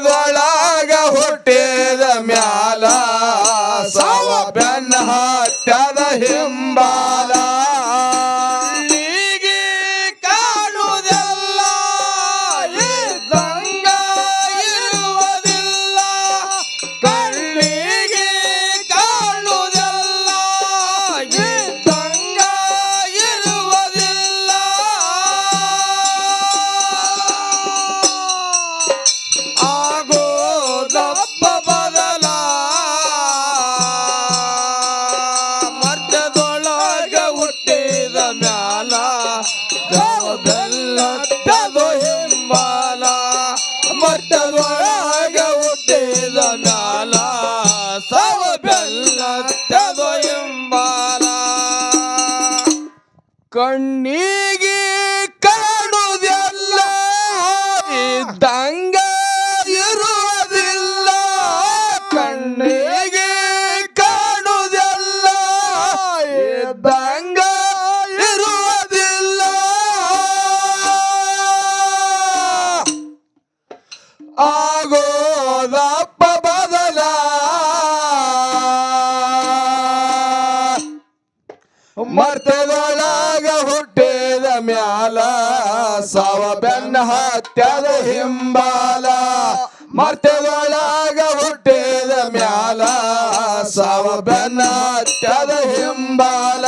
ಮರ್ತದೊಳಗ ಹುಟ್ಟಿದ ಮ್ಯಾಲ ಸಾವ ಬೆನ್ನ ಹತ್ಯದ ಹಿಂಬಾಲ ಕಣ್ಣಿಗೆ ಕಾಣುವುದೆಲ್ಲ ಇದ್ದಂಗ ಇರುವುದಿಲ್ಲ ಕಣ್ಣಿಗೆ ಕಾಣುವುದೆಲ್ಲ ಇದ್ದಂಗ ಇರುವುದಿಲ್ಲ. ಆಗೋದಪ್ಪ ಬದಲ. ಮರ್ತದೊಳಗ ಸಾವ ಬೆನ್ನ ಹತ್ಯದ ಹಿಂಬಾಲ ಮರ್ತದೊಳಗ ಹುಟ್ಟಿದ ಮ್ಯಾಲ ಸಾವ ಬೆನ್ನ ಹತ್ಯದ ಹಿಂಬಾಲ.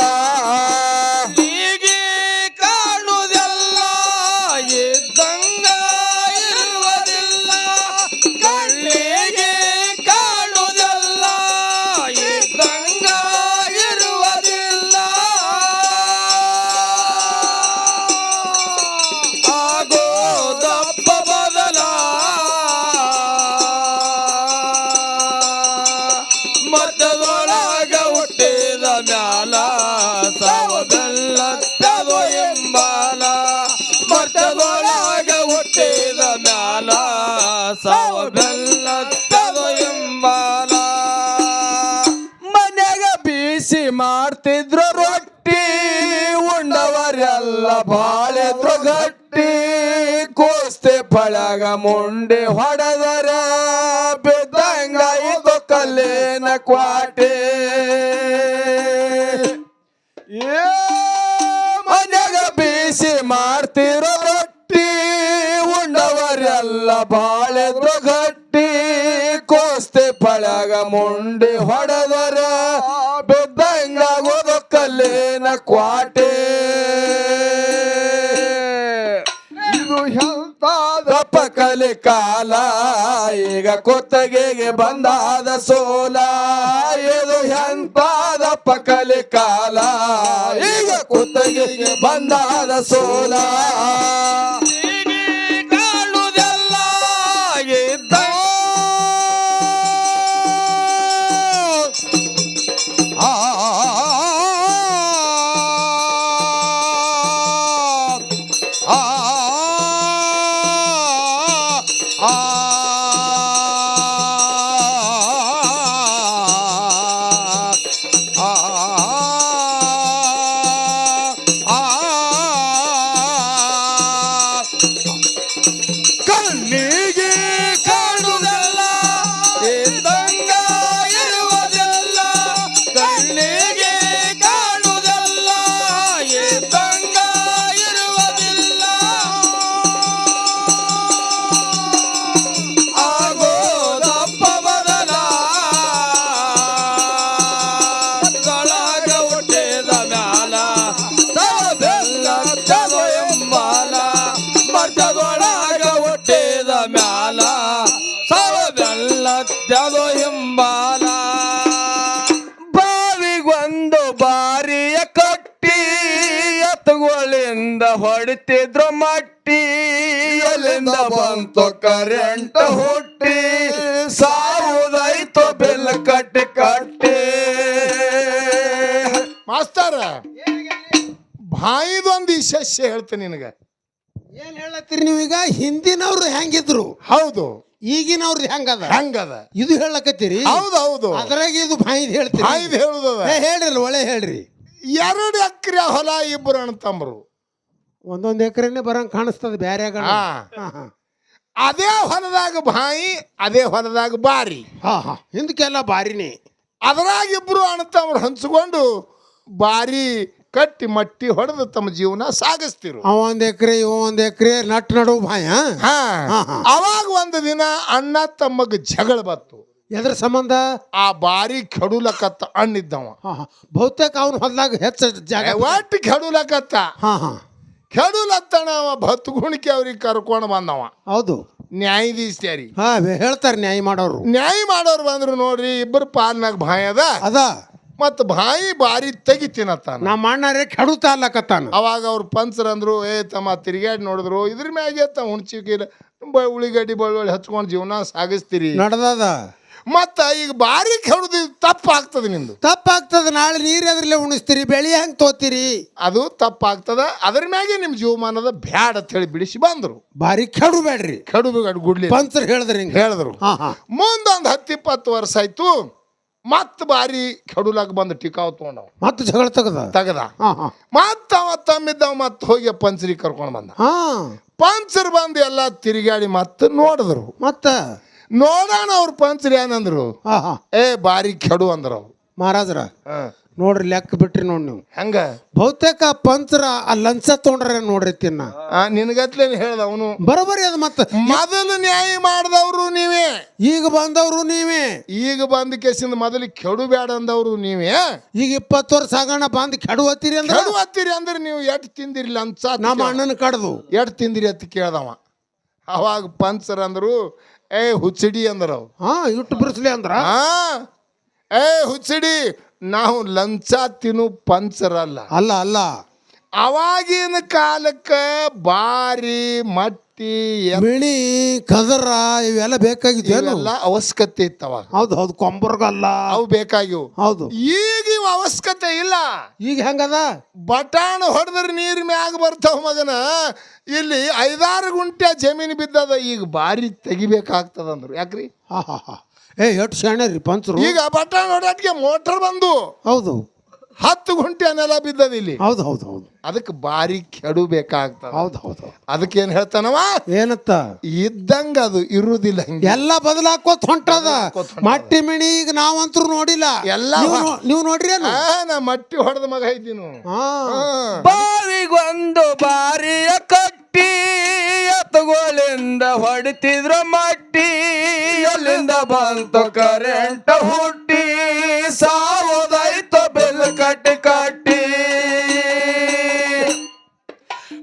ಬೀಸಿ ಮಾಡ್ತಿದ್ರು ರೊಟ್ಟಿ. ಉಂಡವರೆಲ್ಲ ಬಾಳೆದ್ರು ಗಟ್ಟಿ ಕೋಸ್ತೆ ಪಳಗ ಮುಂಡೆ ಹೊಡೆದರ. ಬಿದ್ದಂಗ ಇದು ಕಲ್ಲೇನ ಕ್ವಾಟೆ. ಏ ಮನೆಗ ಬೀಸಿ ಮಾಡ್ತಿರೋ ರೊಟ್ಟಿ. ಉಂಡವರೆಲ್ಲ ಬಾಳೆದ್ರು ಗಟ್ಟಿ ಕೋಸ್ತೆ ಪಳಗ ಮುಂಡಿ ಹೊಡೆದರ. ಕಲ್ಲಿನ ಕ್ವಾಟೆ? ಇದು ಎಂತಾದಪ್ಪ ಪಕಲೆ ಕಾಲ ಈಗ ಕೊತ್ತಗೆಗೆ ಬಂದಾದ ಸೋಲ, ಇದು ಎಂತಾದಪ್ಪ ಪಕಲೆ ಕಾಲ, ಈಗ ಕೊತ್ತಗೆಗೆ ಬಂದಾದ ಸೋಲ. ಹೊಡಿತಿದ್ರು ಮಟ್ಟಿ ಎಲ್ಲಿಂದ ಬಂತು ಕರೆಂಟ್ ಹುಟ್ಟಿ ಸಾವುದಾಯ್ತು ಬೆಲ್ಲ ಕಟ್ಟಿ ಕಟ್ಟಿ. ಮಾಸ್ತರ ಬಾಯಿದೊಂದು ವಿಶೇಷ ಹೇಳ್ತೀನಿ ನಿನಗೆ. ಏನ್ ಹೇಳತ್ತೀರಿ ನೀವೀಗ? ಹಿಂದಿನವ್ರು ಹೆಂಗಿದ್ರು ಹೌದು. ಈಗಿನವ್ರು ಹೆಂಗದ ಹೆಂಗದ ಇದು ಹೇಳಕತ್ತೀರಿ? ಹೌದು ಹೌದು. ಅದ್ರಾಗ ಇದು ಬಾಯಿದ್ ಹೇಳ್ತೀರಿ. ಬಾಯಿದ್ ಹೇಳುದದ. ಹೇಳ್ರಿ ಒಳ್ಳೆ ಹೇಳ್ರಿ. ಎರಡು ಎಕರೆ ಹೊಲ ಇಬ್ಬರು ಅಣ್ತಂಬರು ಒಂದೊಂದ್ ಎಕರೆನೆ ಬರಂಗ್ ಕಾಣಿಸ್ತದೆ ಬೇರೆ. ಅದೇ ಹೊಲದಾಗ ಬಾಯಿ ಅದೇ ಹೊಲದಾಗ ಬಾರಿ. ಹಾ ಹಾ. ಹಿಂದಕ್ಕೆಲ್ಲ ಬಾರಿನೇ. ಅದರಾಗ ಇಬ್ರು ಅಣ್ಣತವ್ರು ಹಂಚ್ಕೊಂಡು ಬಾರಿ ಕಟ್ಟಿ ಮಟ್ಟಿ ಹೊಡೆದು ತಮ್ಮ ಜೀವನ ಸಾಗಿಸ್ತಿರು. ಅವ ಒಂದ್ ಎಕರೆ ಇವ ಒಂದ್ ಎಕರೆ ನಟ್ ನಡು ಬಾಯ ಹಾ. ಅವಾಗ ಒಂದು ದಿನ ಅಣ್ಣ ತಮ್ಮಗ ಜಗಳ ಬತ್ತು ಎದ್ರ ಸಂಬಂಧ? ಆ ಬಾರಿ ಕೆಡುಲಕತ್ತ ಅಣ್ಣಿದ್ದವ ಬಹುತೇಕ ಅವನ ಹೊಲದಾಗ ಹೆಚ್ಚು ಜಾಗ ಒಟ್ಟು ಕೆಡುಲಕತ್ತ ಹಾ ಹಾ. ಕೆಡುಲತ್ತಣ ಅವ ಭತ್ಗುಣಿಕೆ ಅವ್ರಿಗೆ ಕರ್ಕೊಂಡು ಬಂದವ. ಹೌದು. ನ್ಯಾಯಾಧೀಶರಿ. ಹಾ ಹೇಳ್ತಾರೆ ನ್ಯಾಯ ಮಾಡೋರು. ನ್ಯಾಯ ಮಾಡೋರು ಬಂದ್ರು ನೋಡ್ರಿ ಇಬ್ಬರು ಪಾಲ್ನಾಗ ಬಾಯಿ ಅದ. ಅದ. ಮತ್ ಬಾಯಿ ಬಾರಿ ತೆಗಿತೀನತ್ತಾನ ನಮ್ಮ ಅಣ್ಣರೇ ಕೆಡುತ್ತಾ ಅಲ್ಲಕತ್ತಾನ. ಅವಾಗ ಅವ್ರು ಪಂಚರ್ ಅಂದ್ರು ಏ ತಮ್ಮ ತಿರುಗಾಡಿ ನೋಡಿದ್ರು ಇದ್ರ ಮ್ಯಾಗೆ ತ ಹುಣ್ಚಿಕೆ ಉಳಿಗಡ್ಡಿ ಬಳ್ಳುಳ್ಳಿ ಹಚ್ಕೊಂಡು ಜೀವನ ಸಾಗಿಸ್ತೀರಿ. ನಡ್ದದ. ಮತ್ತ ಈಗ ಬಾರಿ ಕೆಡದು ತಪ್ಪಾಗ್ತದೆ ನಿಂದು ತಪ್ಪಾಗ್ತದ ನಾಳೆ ನೀರು ಅದ್ರಲ್ಲೇ ಉಣಿಸ್ತೀರಿ ಬೆಳಿ ಹೆಂಗೆ ತೋತೀರಿ. ಅದು ತಪ್ಪಾಗ್ತದ ಅದ್ರ ಮ್ಯಾಗೆ ನಿಮ್ಮ ಜೀವಮಾನದ ಬ್ಯಾಡ್ ಅಂತ ಹೇಳಿ ಬಿಡಿಸಿ ಬಂದ್ರು. ಬಾರಿ ಕೆಡು ಬೇಡ್ರಿ ಬೇಡ ಗುಡ್ಲಿ. ಪಂಚರ್ ಹೇಳಿದ್ರಿ ಹಿಂಗೆ ಹೇಳಿದ್ರು. ಹಾ ಹಾ. ಮುಂದೊಂದು ಹತ್ತು ಇಪ್ಪತ್ತು ವರ್ಷ ಆಯ್ತು ಮತ್ ಬಾರಿ ಕೆಡುಲಾಗ ಬಂದು ಟಿಕಾವ್ ತಗೊಂಡವ. ಮತ್ತೆ ಜಗಳ ತಗದ? ತಗದ. ಹಾ ಹಾ. ಮತ್ತ ಅವ ತಮ್ಮಿದ್ದವ ಮತ್ ಹೋಗಿ ಪಂಚರಿಗೆ ಕರ್ಕೊಂಡು ಬಂದ. ಹಾ. ಪಂಚರ್ ಬಂದು ಎಲ್ಲ ತಿರುಗಾಡಿ ಮತ್ತೆ ನೋಡಿದ್ರು. ಮತ್ತ? ನೋಡೋಣ ಅವ್ರ ಪಂಚರ್ ಏನಂದ್ರು. ಹಾ ಹಾ. ಏ ಬಾರಿ ಕೆಡು ಅಂದ್ರು ಅವ್ರು. ಮಹಾರಾಜ್ರ ಹ. ನೋಡ್ರಿ ಲೆಕ್ಕ ಬಿಟ್ರಿ ನೋಡ್ ನೀವು. ಹೆಂಗ? ಬಹುತೇಕ ಪಂಚರ ಆ ಲಂಚ ತೊಗೊಂಡ್ರೆ ನೋಡ್ರಿ ತಿನ್ನ. ಆ, ನಿನಗತ್ಲೇನು ಹೇಳ್ದ ಅವನು. ಬರೋಬರಿ ಅದು ಮತ್ತೆ. ಮೊದಲು ನ್ಯಾಯ ಮಾಡಿದವರು ನೀವೇ. ಈಗ ಬಂದವ್ರು ನೀವೇ. ಈಗ ಬಂದ ಕೇಸಿಂದ ಮೊದಲು ಕೆಡು ಬೇಡ ಅಂದವ್ರು ನೀವೇ. ಈಗ ಇಪ್ಪತ್ತು ವರ್ಷ ಆಗೋಣ ಬಂದ್ ಕೆಡು ಹತ್ತಿರಿ ಅಂದ್ರೆ? ಕೆಡು ಹತ್ತಿರಿ ಅಂದ್ರೆ ನೀವು ಎಟ್ ತಿಂದಿರಿ ಲಂಚ ನಮ್ಮ ಅಣ್ಣನ ಕಡ್ದು. ಎಟ್ ತಿಂದಿರಿ ಅಂತ ಕೇಳ್ದವ. ಅವಾಗ ಪಂಚರ್ ಅಂದ್ರು ಏ ಹುಚ್ಚಿಡಿ ಅಂದ್ರ ಹಾ ಇಟ್ಟು ಬಿಡಿಸ್ಲಿ ಅಂದ್ರ. ಏ ಹುಚ್ಚಿಡಿ ನಾವು ಲಂಚ ತಿನ್ನು ಪಂಚರ್ ಅಲ್ಲ ಅಲ್ಲ ಅಲ್ಲ. ಅವಾಗಿನ ಕಾಲಕ್ಕೆ ಬಾರಿ ಮಟ್ಟಿ ಬಿಳಿ ಕದರ ಇವೆಲ್ಲ ಬೇಕಾಗಿತ್ತು ಎಲ್ಲ ಅವಶ್ಯಕತೆ ಇತ್ತು ಅವಾಗ. ಹೌದು ಹೌದು ಕೊಂಬರ್ಗಲ್ಲ. ಅವು ಬೇಕಾಗಿವು ಹೌದು. ಈಗ ಇವು ಅವಶ್ಯಕತೆ ಇಲ್ಲ. ಈಗ ಹೆಂಗದ? ಬಟಾಣ ಹೊಡೆದ್ರೆ ನೀರ್ ಮ್ಯಾಗ ಬರ್ತಾವ ಮಗನ. ಇಲ್ಲಿ ಐದಾರು ಗುಂಟೆ ಜಮೀನು ಬಿದ್ದದ ಈಗ ಬಾರಿ ತೆಗಿಬೇಕಾಗ್ತದ ಅಂದ್ರು ಯಾಕ್ರಿ? ಹಾ ಹಾ ಹಾ. ಏ ಎಷ್ಟು ಸಣ್ಣ ರೀ ಪಂಚರು. ಈಗ ಬಟಾಣ ಹೊಡೆಯೋದಕ್ಕೆ ಮೋಟರ್ ಬಂದು. ಹೌದು. ಹತ್ತು ಗುಂಟೆ ನೆಲ ಬಿದ್ದದ ಇಲ್ಲಿ. ಹೌದು ಹೌದು ಹೌದು. ಅದಕ್ಕೆ ಬಾರಿ ಕೆಡು ಬೇಕಾಗ್ತದ. ಹೌದು ಹೌದು ಅದಕ್ಕೆ ಏನ್ ಹೇಳ್ತಾನವ? ಏನತ್ತ? ಇದ್ದಂಗ ಅದು ಇರುವುದಿಲ್ಲ ಹಂಗೆ. ಎಲ್ಲ ಬದಲಾಕೋತ್ ಹೊಂಟದ. ಮಟ್ಟಿ ಮಿಣಿ ಈಗ ನಾವಂತೂ ನೋಡಿಲ್ಲ. ಎಲ್ಲ ನೀವು ನೋಡ್ರಿ ನಾ ಮಟ್ಟಿ ಹೊಡೆದ ಮಗ ಇದ್ದೀನು. ಬಾರಿಗೊಂದು ಬಾರಿಯ ಕಟ್ಟಿ. ಎತ್ತುಗಳಿಂದ ಹೊಡಿತಿದ್ರ ಮಟ್ಟಿ, ಅಲ್ಲಿಂದ ಬಂತು ಕರೆಂಟ್ ಹುಟ್ಟಿ, ಸಾವುದೈತು ಬೆಲ್ ಕಟ್ಟಿ ಕಟ್ಟಿ.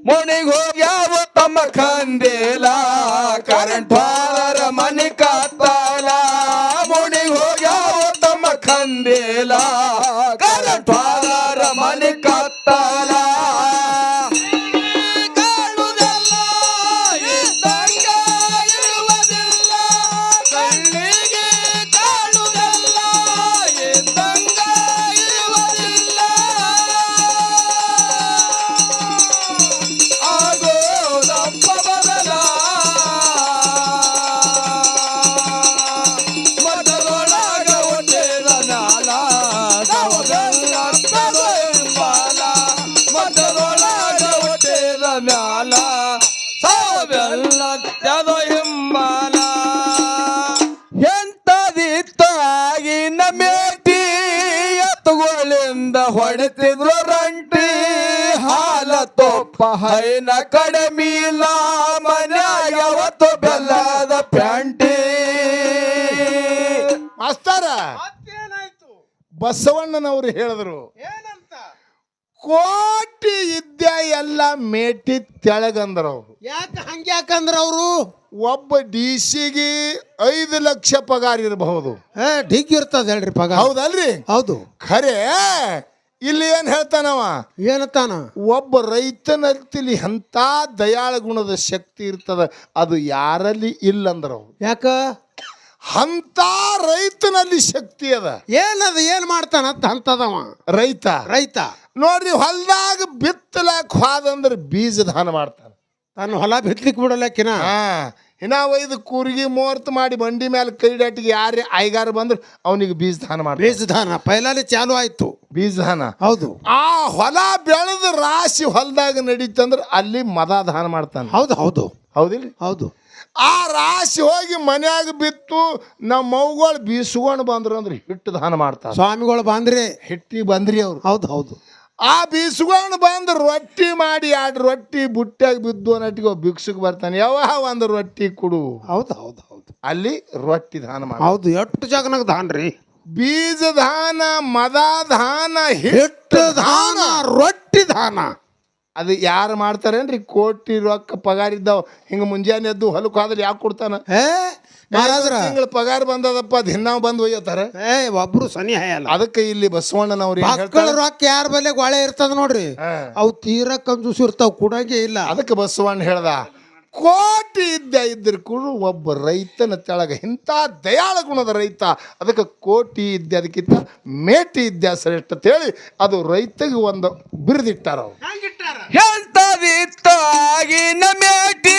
ಮುನಿಗ್ ಹೋಗ್ಯಾವ ತಮ್ಮ ಕಂದಿಲ್ಲ ಕರೆಂಟ್ ಫಾದರ ಮನಿ ಕಾತಾಲ ಮುನಿಗ್ ಹೋಗ್ಯಾವ ತಮ್ಮ ಕಂದಿಲ್ಲ ಕರೆಂಟ್ ಹೊಡೆತಿದ್ರು ರಂಟಿ ಹಾಲ ತೊಪ್ಪ ಹೈನ ಕಡಿಮಿಲ್ಲ ಮನ್ಯಾಗ ಯಾವತ್ತು ಬೆಲ್ಲದ ಪ್ಯಾಂಟಿ. ಮಾಸ್ತಾರ ಬಸವಣ್ಣನವರು ಹೇಳಿದ್ರು ಕೋಟಿ ಇದ್ದ ಎಲ್ಲ ಮೇಟಿ ತೆಳಗಂದ್ರ ಅವರು ಯಾಕೆ ಹಂಗೆ ಯಾಕಂದ್ರ ಅವರು ಒಬ್ಬ ಡಿ ಸಿಗೆ ಐದು ಲಕ್ಷ ಪಗಾರ ಇರಬಹುದು. ಢಿಗ್ ಇರ್ತದ ಹೇಳ್ರಿ ಪಗ ಹೌದಲ್ರಿ? ಹೌದು. ಖರೆ ಇಲ್ಲಿ ಏನ್ ಹೇಳ್ತಾನವ? ಏನತ್ತಾನ ಒಬ್ಬ ರೈತನಲ್ಲಿ ಎಂಥ ದಯಾಳ ಗುಣದ ಶಕ್ತಿ ಇರ್ತದ ಅದು ಯಾರಲ್ಲಿ ಇಲ್ಲಂದ್ರ ಅವ್ರು ಯಾಕ? ಅಂತ ರೈತನಲ್ಲಿ ಶಕ್ತಿ ಅದ. ಏನದ ಏನ್ ಮಾಡ್ತಾನ ಅಂತದವ. ರೈತ. ರೈತ. ನೋಡ್ರಿ ಹೊಲ್ದಾಗ ಬಿತ್ತಲಾಕ್ ಹೋದಂದ್ರೆ ಬೀಜ ದಾನ ಮಾಡ್ತಾರೆ. ತನ್ನ ಹೊಲ ಬಿತ್ತಲಿಕ್ಕೆ ಬಿಡಲಕ್ಕಿನ ಇನ್ನ ಒಯ್ದು ಕೂರ್ಗಿ ಮುಹೂರ್ತ ಮಾಡಿ ಬಂಡಿ ಮೇಲೆ ಕೈಡಾಟಿಗೆ ಯಾರೇ ಐಗಾರ ಬಂದ್ರೆ ಅವನಿಗೆ ಬೀಜ ದಾನ ಮಾಡಿ ಬೀಜ ದಾನ ಪೈಲಾಲಿ ಚಾಲು ಆಯ್ತು. ಬೀಜ ದಾನ ಹೌದು. ಆ ಹೊಲ ಬೆಳೆದ ರಾಶಿ ಹೊಲದಾಗ ನಡೀತಂದ್ರೆ ಅಲ್ಲಿ ಮದ ದಾನ ಮಾಡ್ತಾನೆ. ಹೌದು ಹೌದು. ಹೌದಿಲ್ಲ ಹೌದು. ಆ ರಾಶಿ ಹೋಗಿ ಮನ್ಯಾಗ ಬಿತ್ತು ನಮ್ಮ ಮೌಗಳು ಬೀಸ್ಕೊಂಡು ಬಂದ್ರು ಅಂದ್ರೆ ಹಿಟ್ಟು ದಾನ ಮಾಡ್ತಾರೆ. ಸ್ವಾಮಿಗಳು ಬಂದ್ರೆ. ಹಿಟ್ಟಿ ಬಂದ್ರಿ ಅವ್ರು. ಹೌದು ಹೌದು. ಆ ಬೀಸ್ಕೊಂಡು ಬಂದು ರೊಟ್ಟಿ ಮಾಡಿ ಎರಡು ರೊಟ್ಟಿ ಬುಟ್ಟಿಯಾಗಿ ಬಿದ್ದು ಅನ್ನಟ್ಟಿಗೆ ಒಬ್ಬ ಭಿಕ್ಷುಕ್ ಬರ್ತಾನೆ. ಯಾವ ಒಂದು ರೊಟ್ಟಿ ಕೊಡು? ಹೌದು ಹೌದು ಹೌದು. ಅಲ್ಲಿ ರೊಟ್ಟಿ ದಾನ ಮಾಡಿ. ಹೌದು ಎಷ್ಟು ಜಗನಾಗ ದಾನ ರೀ? ಬೀಜ ದಾನ ಮದ ದಾನ ಹಿಟ್ಟು ಹಿಟ್ಟು ದಾನ ರೊಟ್ಟಿ ದಾನ. ಅದು ಯಾರು ಮಾಡ್ತಾರೇನ್ರಿ? ಕೋಟಿ ರೊಕ್ಕ ಪಗಾರ ಇದ್ದಾವ. ಹಿಂಗೆ ಮುಂಜಾನೆ ಎದ್ದು ಹೊಲಕ್ಕೆ ಹೋದ್ರೆ ಯಾಕೆ ಕೊಡ್ತಾನ? ಏ ಮಹಾರಾಜ್ರ ತಿಂಗಳ ಪಗಾರ ಬಂದದಪ್ಪ ದಿನ ಬಂದು ಒಯ್ಯತಾರ? ಏ ಒಬ್ರು ಸನಿ ಹಾಯಲ್ಲ ಅದಕ್ಕೆ ಇಲ್ಲಿ ಬಸವಣ್ಣನವ್ರು ಏನ್ ಮಕ್ಕಳ ಹೇಳ್ತಾರೆ? ರೊಕ್ಕ ಯಾರ ಬಲ್ಲೆ ಗೋಳೆ ಇರ್ತದ ನೋಡ್ರಿ. ಹಾ. ಅವು ತೀರಾ ಕಂಜೂಸ್ ಇರ್ತಾವ ಕುಡಂಗೆ ಇಲ್ಲ. ಅದಕ್ಕೆ ಬಸವಣ್ಣ ಹೇಳ್ದ ಕೋಟಿ ಇದ್ದ ಇದ್ರ ಕೂಡ ಒಬ್ಬ ರೈತನ ತೆಳಗ ಇಂಥ ದಯಾಳ ಗುಣದ ರೈತ ಅದಕ್ಕೆ ಕೋಟಿ ಇದ್ದ ಅದಕ್ಕಿಂತ ಮೇಟಿ ಇದ್ದ ಶ್ರೇಷ್ಠ ಅಂತೇಳಿ ಅದು ರೈತಗೆ ಒಂದು ಬಿರ್ದಿಟ್ಟಾರ ಅವ್ರು. ಎಂತದಿತ್ತಾಗಿನ ಮೇಟಿ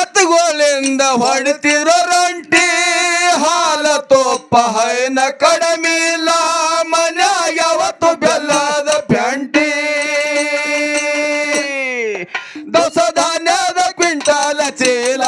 ಎತ್ತುಗಳಿಂದ ಹೊಡಿತಿರೋ ತೋಪ ಹೈನ ಕಡಮಿಲ್ಲ ಮನ ಯಾವತ್ತು ಬೆಲ್ಲದ ಪ್ಯಾಂಟಿ? ದೋಸ ಧಾನ್ಯದ ಕ್ವಿಂಟಾಲ ಚೀಲ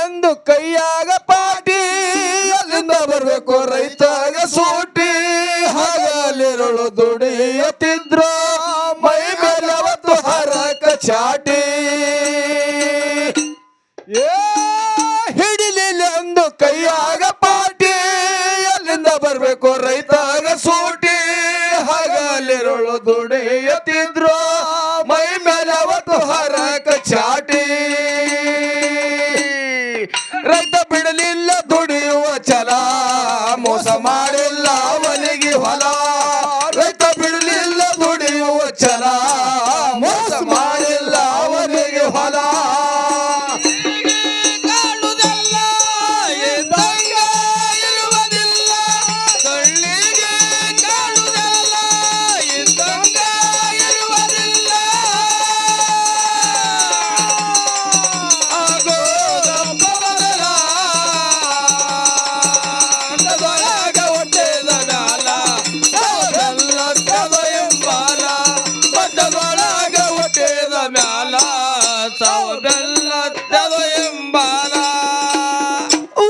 ಹಿಡಿಲಿಲ್ಲೆಂದು ಕೈಯಾಗ ಪಾಟಿ, ಅಲ್ಲಿಂದ ಬರ್ಬೇಕು ರೈತಾಗ ಸೂಟಿ. ಹಗಲಿರುಳು ದುಡಿಯುತ್ತಿದ್ರು ಮೈ ಮೇಲೆ ಅವತ್ತು ಹರಕ ಚಾಟಿ. ಏ ಹಿಡಿಲಿಲ್ಲಂದು ಕೈಯಾಗ ಪಾಟಿ, ಅಲ್ಲಿಂದ ಬರ್ಬೇಕು ರೈತಾಗ ಸೂಟಿ. ಹಗಲಿರುಳು ದುಡಿಯುತ್ತಿದ್ರು ಮಾಡಿಲ್ಲ ಅವನಿಗೆ ಹೊಲ ಕದ ಎಂಬಾಲ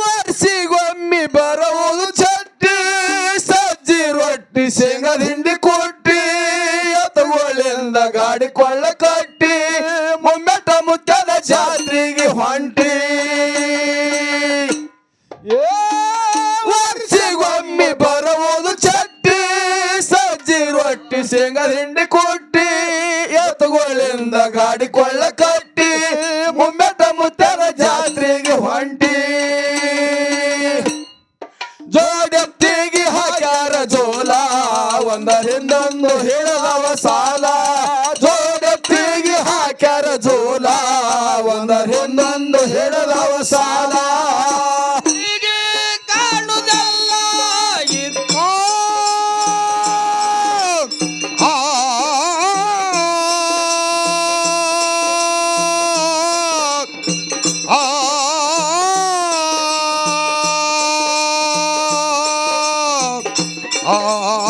ವರ್ಷಿಗೊಮ್ಮೆ ಬರುವುದು ಚಟ್ಟಿ ಸಜ್ಜಿ ರೊಟ್ಟಿ, ಶೇಂಗಾ ಹಿಂಡಿ ಕೊಟ್ಟಿ, ಎತ್ತುಗಳಿಂದ ಗಾಡಿ ಕೊಳ್ಳ ಕಟ್ಟಿ ಮುಮ್ಮೆಟ ಮುಚ್ಚದ ಜಾತ್ರೆಗೆ ಹೊಂಟಿ. ವರ್ಷಿಗೊಮ್ಮೆ ಬರುವುದು ಚಟ್ಟಿ ಸಜ್ಜಿ ರೊಟ್ಟಿ, ಶೇಂಗಾ ಹಿಂಡಿ ಕೊಟ್ಟಿ ಎತ್ತುಗಳಿಂದ ಗಾಡಿ ಕೊಳ್ಳ ಕಟ್ಟಿ ಮುಮ್ಮೆಟ್ಟ ಮುತ್ತರ ಜಾತ್ರೆಗೆ ಹೊಂಟಿ. ಜೋಡೆತ್ತಿಗೆ ಹಾಕ್ಯಾರ ಜೋಲ ಒಂದರಿಂದೊಂದು ಹೇಳಲವ ಸಾಲ. 啊啊啊啊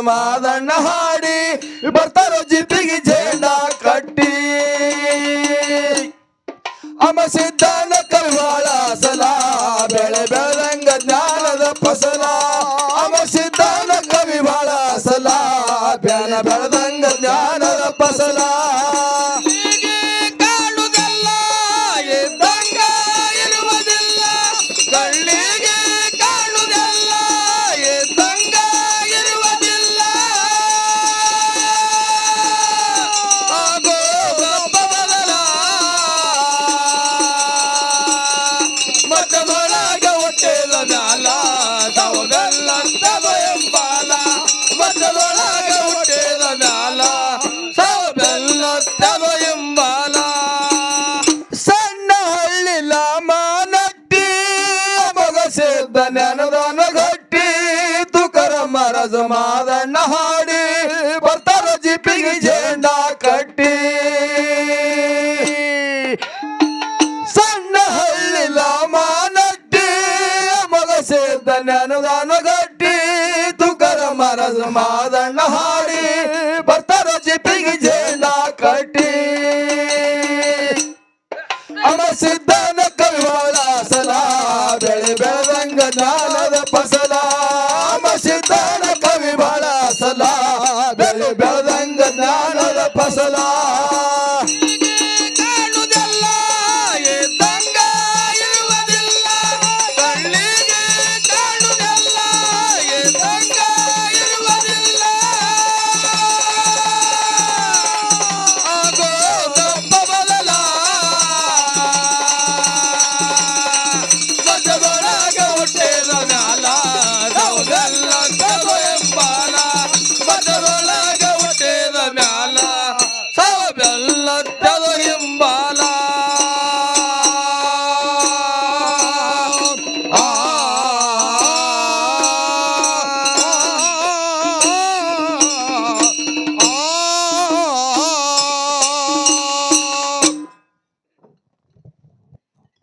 ಮಾದಣ್ಣ ಹಾಡಿ ಬರ್ತಾರೋ ಜಿದ್ದಿಗೆ ಜೇಡ ಕಟ್ಟಿ. ಅಮ ಸಿದ್ಧಾನ ಮರಜ ಮಾದಣ್ಣ ಹಾಡಿ ಬರ್ತಾರ ಜಿಪಿಗೆ ಜೇಂಡ ಕಟ್ಟಿ. ಸಣ್ಣ ಹಳ್ಳಿಲ ಮಾನಟ್ಟಿ ಮೊಗಸಿದ್ದ ನೆನದಾನ ಗಟ್ಟಿ. ತುಕರ ಮರಜ ಮಾದಣ್ಣ ಹಾಡಿ ಬರ್ತಾರ ಜಿಪಿಗೆ ಜೇಂಡ ಕಟ್ಟಿ. ಅಮ ಸಿದ್ಧನ